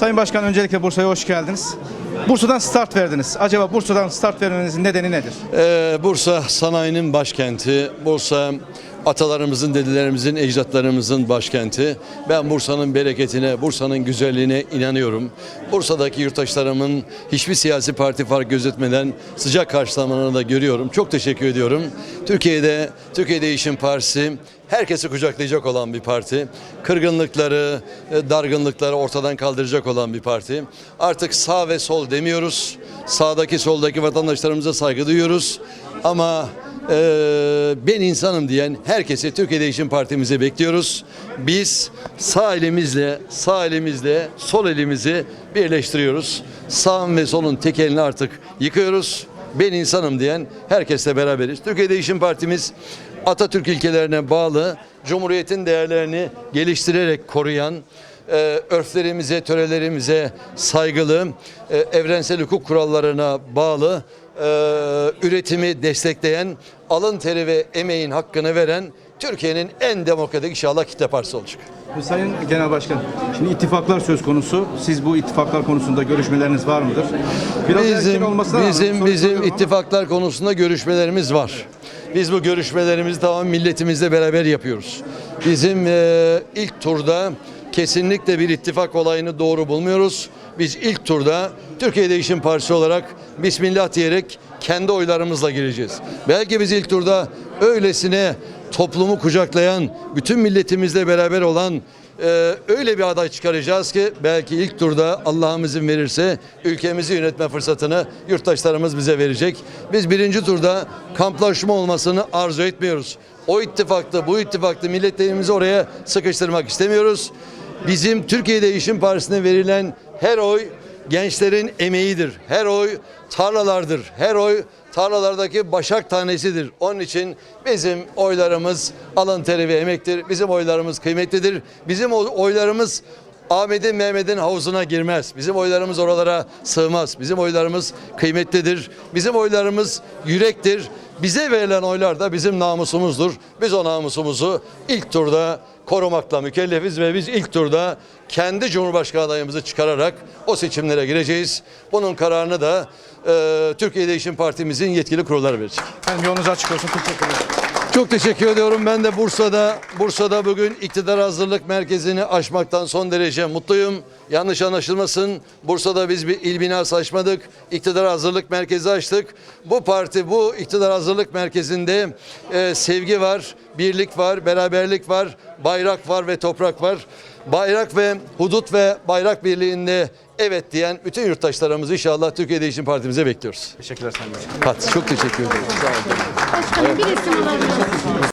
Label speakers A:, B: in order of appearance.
A: Sayın Başkan öncelikle Bursa'ya hoş geldiniz. Bursa'dan start verdiniz. Acaba Bursa'dan start vermenizin nedeni nedir?
B: Ee, Bursa sanayinin başkenti. Bursa atalarımızın, dedelerimizin, ecdatlarımızın başkenti. Ben Bursa'nın bereketine, Bursa'nın güzelliğine inanıyorum. Bursa'daki yurttaşlarımın hiçbir siyasi parti fark gözetmeden sıcak karşılamalarını da görüyorum. Çok teşekkür ediyorum. Türkiye'de, Türkiye Değişim Partisi herkesi kucaklayacak olan bir parti. Kırgınlıkları, e, dargınlıkları ortadan kaldıracak olan bir parti. Artık sağ ve sol demiyoruz. Sağdaki soldaki vatandaşlarımıza saygı duyuyoruz. Ama e, ben insanım diyen herkesi Türkiye Değişim Partimize bekliyoruz. Biz sağ elimizle, sağ elimizle sol elimizi birleştiriyoruz. Sağın ve solun tekelini artık yıkıyoruz. Ben insanım diyen herkesle beraberiz. Türkiye Değişim Partimiz Atatürk ilkelerine bağlı, Cumhuriyet'in değerlerini geliştirerek koruyan, e, örflerimize, törelerimize saygılı, e, evrensel hukuk kurallarına bağlı, e, üretimi destekleyen, alın teri ve emeğin hakkını veren Türkiye'nin en demokratik inşallah kitle partisi olacak.
A: Sayın Genel Başkan, şimdi ittifaklar söz konusu. Siz bu ittifaklar konusunda görüşmeleriniz var mıdır? Biraz
B: Bizim bizim bizim
A: soruyorum ama-
B: ittifaklar konusunda görüşmelerimiz var. Biz bu görüşmelerimizi tamam milletimizle beraber yapıyoruz. Bizim e, ilk turda kesinlikle bir ittifak olayını doğru bulmuyoruz. Biz ilk turda Türkiye Değişim Partisi olarak Bismillah diyerek kendi oylarımızla gireceğiz. Belki biz ilk turda öylesine toplumu kucaklayan, bütün milletimizle beraber olan ee, öyle bir aday çıkaracağız ki belki ilk turda Allah'ım izin verirse ülkemizi yönetme fırsatını yurttaşlarımız bize verecek. Biz birinci turda kamplaşma olmasını arzu etmiyoruz. O ittifakta bu ittifakta milletlerimizi oraya sıkıştırmak istemiyoruz. Bizim Türkiye Değişim Partisi'ne verilen her oy gençlerin emeğidir. Her oy tarlalardır. Her oy tarlalardaki başak tanesidir. Onun için bizim oylarımız alın teri ve emektir. Bizim oylarımız kıymetlidir. Bizim oylarımız Ahmet'in Mehmet'in havuzuna girmez. Bizim oylarımız oralara sığmaz. Bizim oylarımız kıymetlidir. Bizim oylarımız yürektir. Bize verilen oylar da bizim namusumuzdur. Biz o namusumuzu ilk turda korumakla mükellefiz ve biz ilk turda kendi Cumhurbaşkanı adayımızı çıkararak o seçimlere gireceğiz. Bunun kararını da e, Türkiye Değişim Partimizin yetkili kurulları verecek.
A: Efendim yolunuz açık olsun. Teşekkür ederim.
B: Çok teşekkür ediyorum. Ben de Bursa'da Bursa'da bugün iktidar hazırlık merkezini açmaktan son derece mutluyum. Yanlış anlaşılmasın. Bursa'da biz bir il binası açmadık. İktidar hazırlık merkezi açtık. Bu parti bu iktidar hazırlık merkezinde e, sevgi var, birlik var, beraberlik var, bayrak var ve toprak var. Bayrak ve hudut ve bayrak birliğinde evet diyen bütün yurttaşlarımızı inşallah Türkiye Değişim Partimize bekliyoruz.
A: Teşekkürler Sayın Başkan.
B: Pat, çok teşekkür ederim. Sağ olun.
C: Başkanım bir isim alabilir miyim?